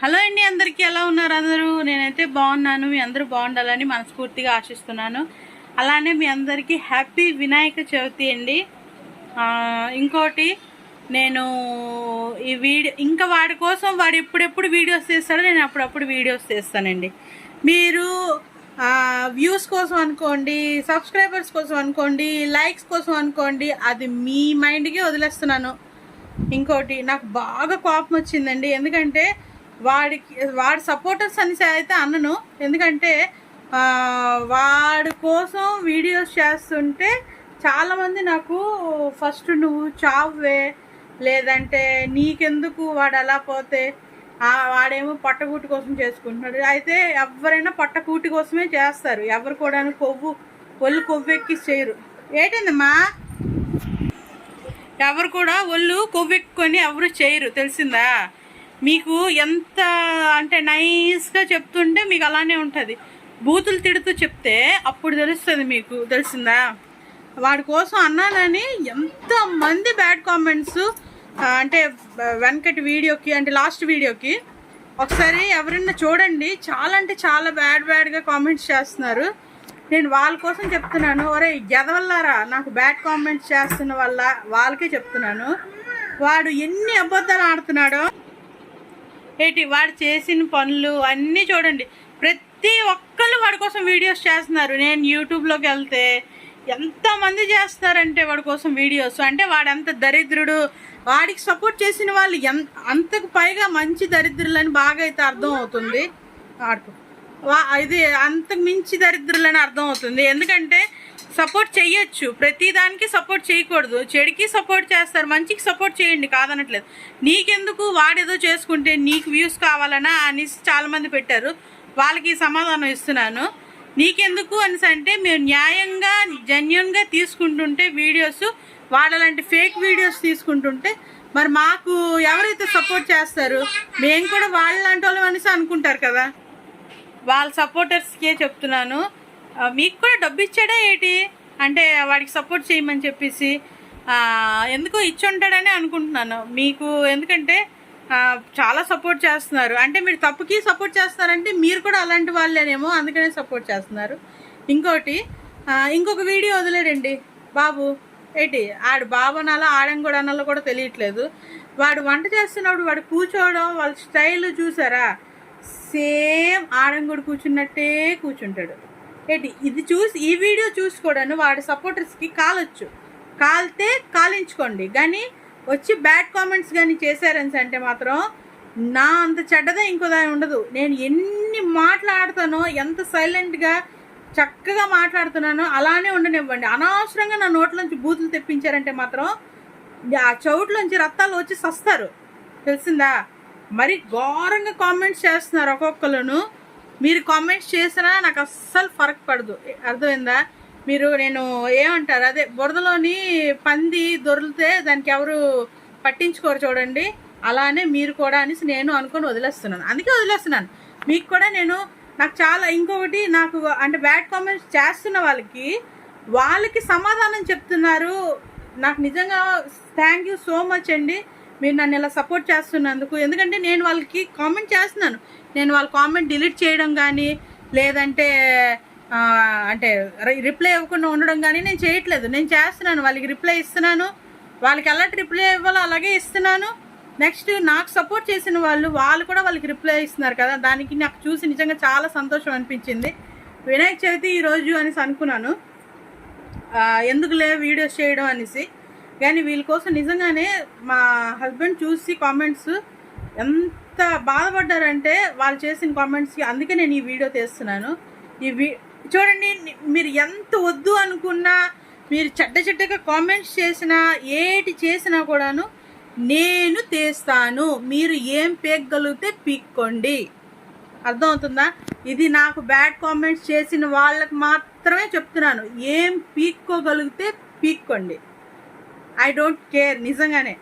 Hello అండి అందరికీ ఎలా ఉన్నారు అందరూ? నేనైతే బాగున్నాను మీ అందరూ బాగుండాలని మనస్ఫూర్తిగా ఆశిస్తున్నాను. అలానే మీ అందరికీ హ్యాపీ వినాయక చవితి అండి. ఇంకోటి నేను ఈ వీడియో ఇంకా వాడి కోసం వాడు ఎప్పుడెప్పుడు వీడియోస్ చేస్తాడో నేను అప్పుడప్పుడు వీడియోస్ చేస్తానండి మీరు వ్యూస్ కోసం అనుకోండి సబ్స్క్రైబర్స్ కోసం అనుకోండి లైక్స్ కోసం అనుకోండి అది మీ మైండ్కి వదిలేస్తున్నాను. ఇంకోటి నాకు బాగా కోపం వచ్చిందండి. ఎందుకంటే వాడికి వాడి సపోర్టర్స్ అని అయితే అన్నను ఎందుకంటే వాడి కోసం వీడియోస్ చేస్తుంటే చాలామంది నాకు ఫస్ట్ నువ్వు చావే లేదంటే నీకెందుకు వాడు అలా పోతే వాడేమో పట్టకూటి కోసం చేసుకుంటున్నాడు. అయితే ఎవరైనా పట్టకూటి కోసమే చేస్తారు. ఎవరు కూడా కొవ్వు ఒళ్ళు కొవ్వెక్కి చేయరు ఏంటందమ్మా ఎవరు కూడా ఒళ్ళు కొవ్వెక్కుని ఎవరు చేయరు. తెలిసిందా? మీకు ఎంత అంటే నైస్గా చెప్తుంటే మీకు అలానే ఉంటుంది. బూతులు తిడుతూ చెప్తే అప్పుడు తెలుస్తుంది మీకు. తెలిసిందా? వాడి కోసం అన్నానని ఎంతమంది బ్యాడ్ కామెంట్స్ అంటే వెనకటి వీడియోకి అంటే లాస్ట్ వీడియోకి ఒకసారి ఎవరైనా చూడండి. చాలా అంటే చాలా బ్యాడ్ బ్యాడ్గా కామెంట్స్ చేస్తున్నారు. నేను వాళ్ళ కోసం చెప్తున్నాను. ఒరే ఎదవల్లారా నాకు బ్యాడ్ కామెంట్స్ చేస్తున్న వల్ల వాళ్ళకే చెప్తున్నాను. వాడు ఎన్ని అబద్ధాలు ఆడుతున్నాడో ఏంటి? వాడు చేసిన పనులు అన్నీ చూడండి. ప్రతి ఒక్కళ్ళు వాడి కోసం వీడియోస్ చేస్తున్నారు. నేను యూట్యూబ్లోకి వెళ్తే ఎంతమంది చేస్తారంటే వాడి కోసం వీడియోస్. అంటే వాడు ఎంత దరిద్రుడు. వాడికి సపోర్ట్ చేసిన వాళ్ళు ఎంత అంతకు పైగా మంచి దరిద్రులని బాగా అయితే అర్థం అవుతుంది. ఆడుకో. వా ఇది అంతకు మించి దరిద్రులని అర్థం అవుతుంది. ఎందుకంటే సపోర్ట్ చేయొచ్చు ప్రతిదానికి సపోర్ట్ చేయకూడదు. చెడుకి సపోర్ట్ చేస్తారు. మంచికి సపోర్ట్ చేయండి. కాదనట్లేదు. నీకెందుకు వాడేదో చేసుకుంటే నీకు వ్యూస్ కావాలనా అనేసి చాలామంది పెట్టారు. వాళ్ళకి సమాధానం ఇస్తున్నాను. నీకెందుకు అనేసి అంటే మేము న్యాయంగా జెన్యున్గా తీసుకుంటుంటే వీడియోస్ వాళ్ళలాంటి ఫేక్ వీడియోస్ తీసుకుంటుంటే మరి మాకు ఎవరైతే సపోర్ట్ చేస్తారు? మేము కూడా వాళ్ళలాంటి వాళ్ళం అనేసి అనుకుంటారు కదా. వాళ్ళ సపోర్టర్స్కే చెప్తున్నాను. మీకు కూడా డబ్బు ఇచ్చాడా ఏంటి? అంటే వాడికి సపోర్ట్ చేయమని చెప్పేసి ఎందుకో ఇచ్చుంటాడని అనుకుంటున్నాను. మీకు ఎందుకంటే చాలా సపోర్ట్ చేస్తున్నారు. అంటే మీరు తప్పుకి సపోర్ట్ చేస్తున్నారంటే మీరు కూడా అలాంటి వాళ్ళేనేమో అందుకనే సపోర్ట్ చేస్తున్నారు. ఇంకోటి ఇంకొక వీడియో వదిలేడండి. బాబు ఏంటి? ఆడు బాబు అనాలో ఆడం కూడా అనాలో కూడా తెలియట్లేదు. వాడు వంట చేస్తున్నప్పుడు వాడు కూర్చోవడం వాళ్ళ స్టైల్ చూసారా? సేమ్ ఆడంగుడు కూర్చున్నట్టే కూర్చుంటాడు. ఏంటి? ఇది చూసి ఈ వీడియో చూసి కూడాను వాడి సపోర్టర్స్కి కాలొచ్చు. కాలితే కాలించుకోండి. కానీ వచ్చి బ్యాడ్ కామెంట్స్ కానీ చేశారని అంటే మాత్రం నా అంత చెడ్డదా ఇంకో దాని ఉండదు. నేను ఎన్ని మాట్లాడతానో ఎంత సైలెంట్గా చక్కగా మాట్లాడుతున్నానో అలానే ఉండనివ్వండి. అనవసరంగా నా నోట్లోంచి బూతులు తెప్పించారంటే మాత్రం ఆ చౌట్లోంచి రక్తాలు వచ్చి సస్తారు. తెలిసిందా? మరి ఘోరంగా కామెంట్స్ చేస్తున్నారు ఒక్కొక్కరును మీరు కామెంట్స్ చేసినా నాకు అస్సలు ఫరక్ పడదు. అర్థమైందా? మీరు నేను ఏమంటారు? అదే బురదలోని పంది దొరికితే దానికి ఎవరు పట్టించుకోరు చూడండి. అలానే మీరు కూడా అనేసి నేను అనుకొని వదిలేస్తున్నాను. అందుకే వదిలేస్తున్నాను. మీకు కూడా నేను నాకు చాలా ఇంకొకటి నాకు అంటే బ్యాడ్ కామెంట్స్ చేస్తున్న వాళ్ళకి వాళ్ళకి సమాధానం చెప్తున్నారు. నాకు నిజంగా థ్యాంక్ యూ సో మచ్ అండి. మీరు నన్ను ఇలా సపోర్ట్ చేస్తున్నందుకు. ఎందుకంటే నేను వాళ్ళకి కామెంట్ చేస్తున్నాను. నేను వాళ్ళ కామెంట్ డిలీట్ చేయడం కానీ లేదంటే అంటే రిప్లై ఇవ్వకుండా ఉండడం కానీ నేను చేయట్లేదు. నేను చేస్తున్నాను. వాళ్ళకి రిప్లై ఇస్తున్నాను. వాళ్ళకి ఎలాంటి రిప్లై ఇవ్వాలో అలాగే ఇస్తున్నాను. నెక్స్ట్ నాకు సపోర్ట్ చేసిన వాళ్ళు వాళ్ళు కూడా వాళ్ళకి రిప్లై ఇస్తున్నారు కదా. దానికి నాకు చూసి నిజంగా చాలా సంతోషం అనిపించింది. వినాయక చవితి ఈరోజు అనేసి అనుకున్నాను. ఎందుకు ఎందుకులే వీడియోస్ చేయడం అనేసి. కానీ వీళ్ళ కోసం నిజంగానే మా హస్బెండ్ చూసి కామెంట్స్ ఎంత బాధపడ్డారంటే వాళ్ళు చేసిన కామెంట్స్కి అందుకే నేను ఈ వీడియో తీస్తున్నాను. ఈ వీ చూడండి మీరు ఎంత వద్దు అనుకున్నా మీరు చెడ్డ చెడ్డగా కామెంట్స్ చేసినా ఏటి చేసినా కూడాను నేను తీస్తాను. మీరు ఏం పీక్కగలిగితే పీక్కోండి. అర్థమవుతుందా? ఇది నాకు బ్యాడ్ కామెంట్స్ చేసిన వాళ్ళకి మాత్రమే చెప్తున్నాను. ఏం పీక్కోగలిగితే పీక్కోండి. ఐ డోంట్ కేర్ నిజంగానే.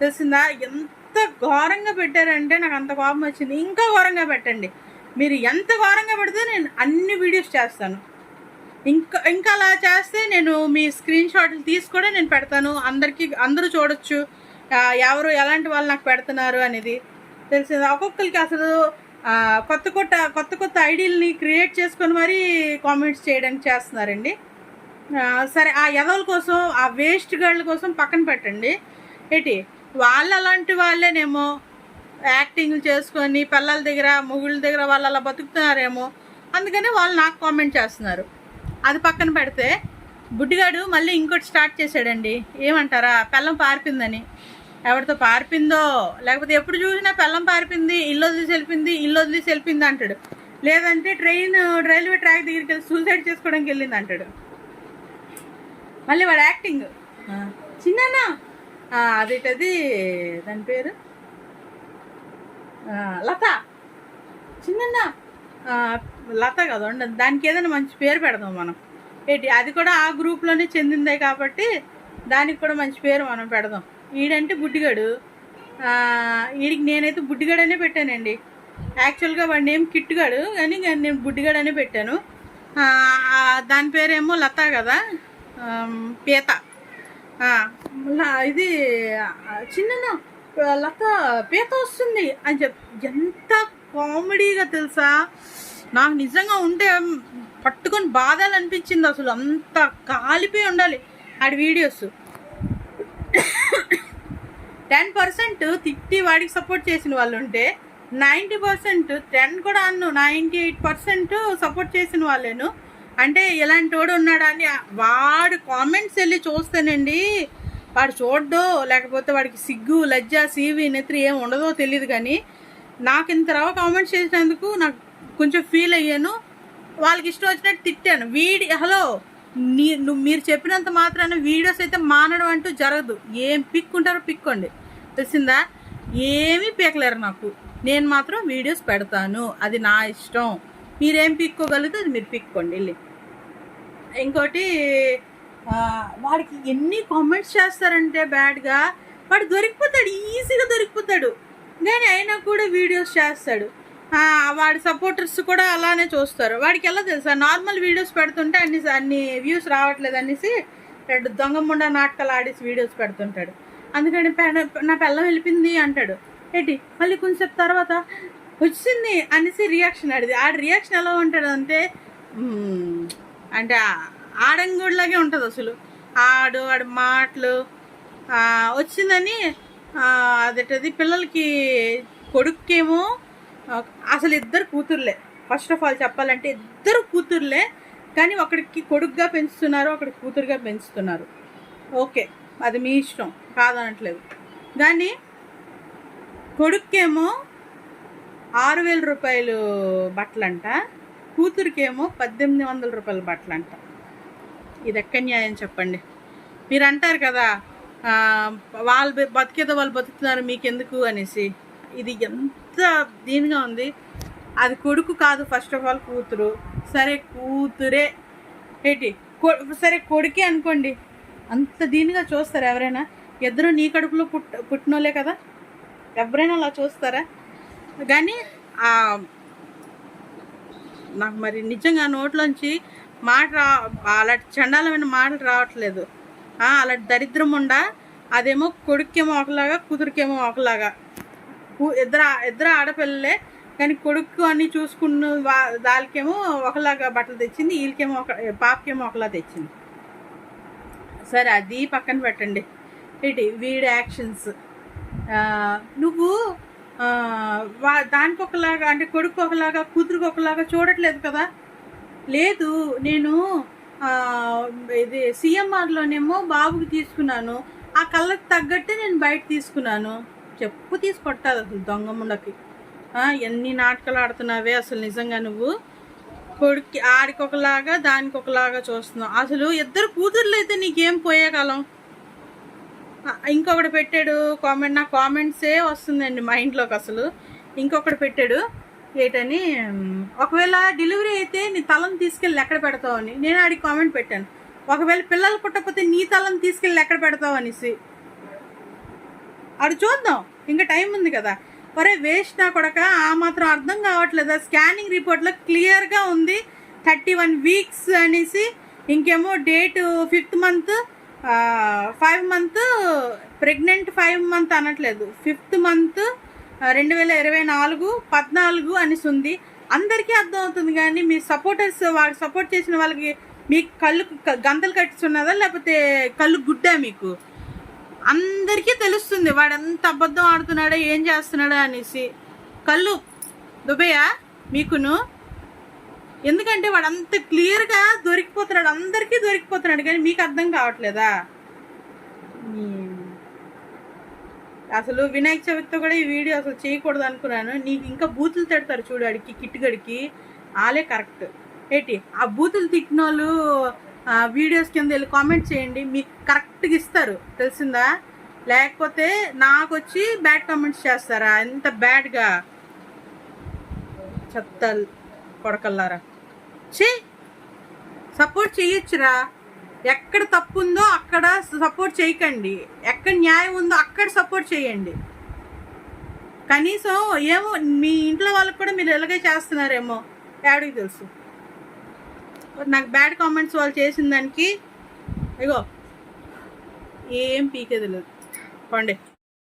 తెలిసిందా? ఎంత ఘోరంగా పెట్టారంటే నాకు అంత కోపం వచ్చింది. ఇంకా ఘోరంగా పెట్టండి. మీరు ఎంత ఘోరంగా పెడితే నేను అన్ని వీడియోస్ చేస్తాను. ఇంకా ఇంకా అలా చేస్తే నేను మీ స్క్రీన్ షాట్లు తీసి కూడా నేను పెడతాను. అందరికీ అందరూ చూడొచ్చు. ఎవరు ఎలాంటి వాళ్ళు నాకు పెడుతున్నారు అనేది. తెలిసింది? ఒక్కొక్కరికి అసలు కొత్త కొత్త కొత్త కొత్త ఐడియల్ని క్రియేట్ చేసుకొని మరీ కామెంట్స్ చేయడానికి చేస్తున్నారండి. సరే ఆ ఎదవల కోసం ఆ వేస్ట్ గర్ల్ కోసం పక్కన పెట్టండి. ఏంటి? వాళ్ళు అలాంటి వాళ్ళేనేమో యాక్టింగ్లు చేసుకొని పిల్లల దగ్గర మొగుళ్ళ దగ్గర వాళ్ళు అలా బతుకుతున్నారేమో. అందుకని వాళ్ళు నాకు కామెంట్ చేస్తున్నారు. అది పక్కన పెడితే బుడ్డిగాడు మళ్ళీ ఇంకోటి స్టార్ట్ చేశాడండి. ఏమంటారా? పెళ్ళం పారిపోయిందని. ఎవరితో పారిపోయిందో? లేకపోతే ఎప్పుడు చూసినా పెళ్ళం పారిపోయింది ఇల్లు వదిలేసి వెళ్ళింది ఇల్లు వదిలేసి వెళ్ళింది అంటాడు. లేదంటే ట్రైన్ రైల్వే ట్రాక్ దగ్గరికి వెళ్ళి సూసైడ్ చేసుకోవడానికి వెళ్ళింది అంటాడు. మళ్ళీ వాడు యాక్టింగ్ చిన్ననా అదేటది? దాని పేరు? లత. చిన్న లత కదా ఉండదు దానికి ఏదైనా మంచి పేరు పెడదాం మనం. ఏంటి అది కూడా ఆ గ్రూప్లోనే చెందిందే కాబట్టి దానికి కూడా మంచి పేరు మనం పెడదాం. ఈడంటే బుడ్డిగాడు. ఆ, ఈడికి నేనైతే బుడ్డిగాడనే పెట్టానండి. యాక్చువల్గా వాడి నేమ్ కిట్టుగాడు కానీ నేను బుడ్డిగాడనే పెట్టాను. దాని పేరేమో లత కదా. పీత. మళ్ళీ ఇది చిన్న లత పీత వస్తుంది అని చెప్ ఎంత కామెడీగా తెలుసా? నాకు నిజంగా ఉంటే పట్టుకొని బాధలు అనిపించింది అసలు. అంత కాలిపోయి ఉండాలి ఆడి వీడియోస్. టెన్ పర్సెంట్ తిట్టి వాడికి సపోర్ట్ చేసిన వాళ్ళు ఉంటే నైంటీ పర్సెంట్ టెన్ కూడా అన్ను నైంటీ ఎయిట్ పర్సెంట్ సపోర్ట్ చేసిన వాళ్ళేను. అంటే ఇలాంటి వాడు ఉన్నాడని అని వాడు కామెంట్స్ వెళ్ళి చూస్తానండి. వాడు చూడ్డో లేకపోతే వాడికి సిగ్గు లజ్జ సీవి నెత్రి ఏం ఉండదో తెలియదు కానీ నాకు ఇంత రవ కామెంట్స్ చేసినందుకు నాకు కొంచెం ఫీల్ అయ్యాను. వాళ్ళకి ఇష్టం వచ్చినట్టు తిట్టాను. వీడి హలో నీ నువ్వు మీరు చెప్పినంత మాత్రాన వీడియోస్ అయితే మానడం అంటూ జరగదు. ఏం పిక్కుంటారో పిక్కోండి. తెలిసిందా? ఏమీ పీకలేరు నాకు. నేను మాత్రం వీడియోస్ పెడతాను. అది నా ఇష్టం. మీరేం పిక్కోగలిగితే అది మీరు పిక్కోండి వెళ్ళి. ఇంకోటి వాడికి ఎన్ని కామెంట్స్ చేస్తారంటే బ్యాడ్గా వాడు దొరికిపోతాడు ఈజీగా దొరికిపోతాడు. కానీ అయినా కూడా వీడియోస్ చేస్తాడు. వాడి సపోర్టర్స్ కూడా అలానే చూస్తారు. వాడికి ఎలా తెలుసా నార్మల్ వీడియోస్ పెడుతుంటే అన్ని అన్ని వ్యూస్ రావట్లేదు అనేసి రెండు దొంగముండ నాటకాలు ఆడేసి వీడియోస్ పెడుతుంటాడు. అందుకని నా పిల్లం వెళ్ళిపోయింది అంటాడు. ఏంటి మళ్ళీ కొంచెం తర్వాత వచ్చింది అనేసి రియాక్షన్ ఆడిది ఆ రియాక్షన్ ఎలా ఉంటాడు అంటే అంటే ఆడంగుడిలాగే ఉంటుంది అసలు. ఆడు ఆడు మాటలు వచ్చిందని అదేటది పిల్లలకి కొడుక్కేమో అసలు ఇద్దరు కూతుర్లే. ఫస్ట్ ఆఫ్ ఆల్ చెప్పాలంటే ఇద్దరు కూతుర్లే కానీ ఒకడికి కొడుకుగా పెంచుతున్నారు ఒకడికి కూతురుగా పెంచుతున్నారు. ఓకే అది మీ ఇష్టం కాదనట్లేదు. కానీ కొడుక్కేమో ఆరు వేల రూపాయలు బట్టలంట. కూతురికేమో పద్దెనిమిది వందల రూపాయల బట్టలంట. ఇది ఎక్కడ న్యాయం చెప్పండి? మీరు అంటారు కదా వాళ్ళు బతికేదో వాళ్ళు బతుకుతున్నారు మీకెందుకు అనేసి. ఇది ఎంత దీనిగా ఉంది. అది కొడుకు కాదు ఫస్ట్ ఆఫ్ ఆల్ కూతురు. సరే కూతురే. ఏంటి? సరే కొడుకే అనుకోండి. అంత దీనిగా చూస్తారు ఎవరైనా? ఇద్దరు నీ కడుపులో పుట్ పుట్టినోళ్ళే కదా. ఎవరైనా అలా చూస్తారా? కానీ నాకు మరి నిజంగా నోట్లోంచి మాట రా అలాంటి చండాలమైన మాటలు రావట్లేదు. అలాంటి దరిద్రం ఉండా అదేమో కొడుక్కేమో ఒకలాగా కూతురికేమో ఒకలాగా ఇద్దరు ఇద్దరు ఆడపిల్లలే కానీ కొడుకు అని చూసుకున్న దానికేమో ఒకలాగా బట్టలు తెచ్చింది వీళ్ళకేమో ఒక పాపకేమో ఒకలా తెచ్చింది. సరే అది పక్కన పెట్టండి. ఇటు వీడి యాక్షన్స్. నువ్వు దానికి ఒకలాగా అంటే కొడుకు ఒకలాగా కూతురుకు ఒకలాగా చూడట్లేదు కదా? లేదు నేను ఇది సిఎంఆర్లోనేమో బాబుకి తీసుకున్నాను. ఆ కళ్ళకి తగ్గట్టే నేను బయట తీసుకున్నాను. చెప్పు తీసుకొట్టాలి అసలు దొంగముండకి ఎన్ని నాటకాలు ఆడుతున్నావే అసలు నిజంగా నువ్వు? కొడుక్కి ఆడికి ఒకలాగా దానికి ఒకలాగా చూస్తున్నావు. అసలు ఇద్దరు కూతుర్లు అయితే నీకేం పోయే కాలం ఇంకొకటి పెట్టాడు కామెంట్ నా కామెంట్సే వస్తుందండి మైండ్లోకి అసలు. ఇంకొకటి పెట్టాడు ఏటని ఒకవేళ డెలివరీ అయితే నీ తలను తీసుకెళ్ళి ఎక్కడ పెడతావు అని. నేను ఆడికి కామెంట్ పెట్టాను. ఒకవేళ పిల్లలు పుట్టకపోతే నీ తలను తీసుకెళ్ళి ఎక్కడ పెడతావు అనేసి. ఆడు చూద్దాం ఇంకా టైం ఉంది కదా. ఒరే వేస్ట్ నా కొడక ఆ మాత్రం అర్థం కావట్లేదా? స్కానింగ్ రిపోర్ట్లో క్లియర్గా ఉంది థర్టీ వన్ వీక్స్ అనేసి. ఇంకేమో date fifth month five month pregnant five month అనట్లేదు. ఫిఫ్త్ మంత్ రెండు వేల ఇరవై నాలుగు పద్నాలుగు అనేసి ఉంది అందరికీ అర్థం అవుతుంది కానీ మీ సపోర్టర్స్ వాళ్ళకి సపోర్ట్ చేసిన వాళ్ళకి మీకు కళ్ళు గంతలు కట్టిస్తున్నదా? లేకపోతే కళ్ళు గుడ్డా మీకు? అందరికీ తెలుస్తుంది వాడు ఎంత అబద్ధం ఆడుతున్నాడో ఏం చేస్తున్నాడో అనేసి. కళ్ళు దుబయ్యా మీకును ఎందుకంటే వాడు అంత క్లియర్గా దొరికిపోతున్నాడు. అందరికీ దొరికిపోతున్నాడు కానీ మీకు అర్థం కావట్లేదా? అసలు వినాయక చవితితో కూడా ఈ వీడియో అసలు చేయకూడదు అనుకున్నాను. నీకు ఇంకా బూతులు తిడతారు చూడు అడికి కిట్టుగడికి. ఆలే కరెక్ట్. ఏంటి? ఆ బూతులు తిట్టిన వాళ్ళు వీడియోస్ కింద వెళ్ళి కామెంట్ చేయండి. మీకు కరెక్ట్గా ఇస్తారు. తెలిసిందా? లేకపోతే నాకు వచ్చి బ్యాడ్ కామెంట్స్ చేస్తారా? ఎంత బ్యాడ్గా? చెత్త కొడకల్లారా? చే సపోర్ట్ చేయొచ్చురా ఎక్కడ తప్పు ఉందో అక్కడ సపోర్ట్ చేయకండి ఎక్కడ న్యాయం ఉందో అక్కడ సపోర్ట్ చేయండి కనీసం ఏమో మీ ఇంట్లో వాళ్ళకి కూడా మీరు ఎలాగే చేస్తున్నారేమో. యాడికి తెలుసు. నాకు బ్యాడ్ కామెంట్స్ వాళ్ళు చేసిన దానికి ఇగో ఏం పీకేది లేదు. పండే.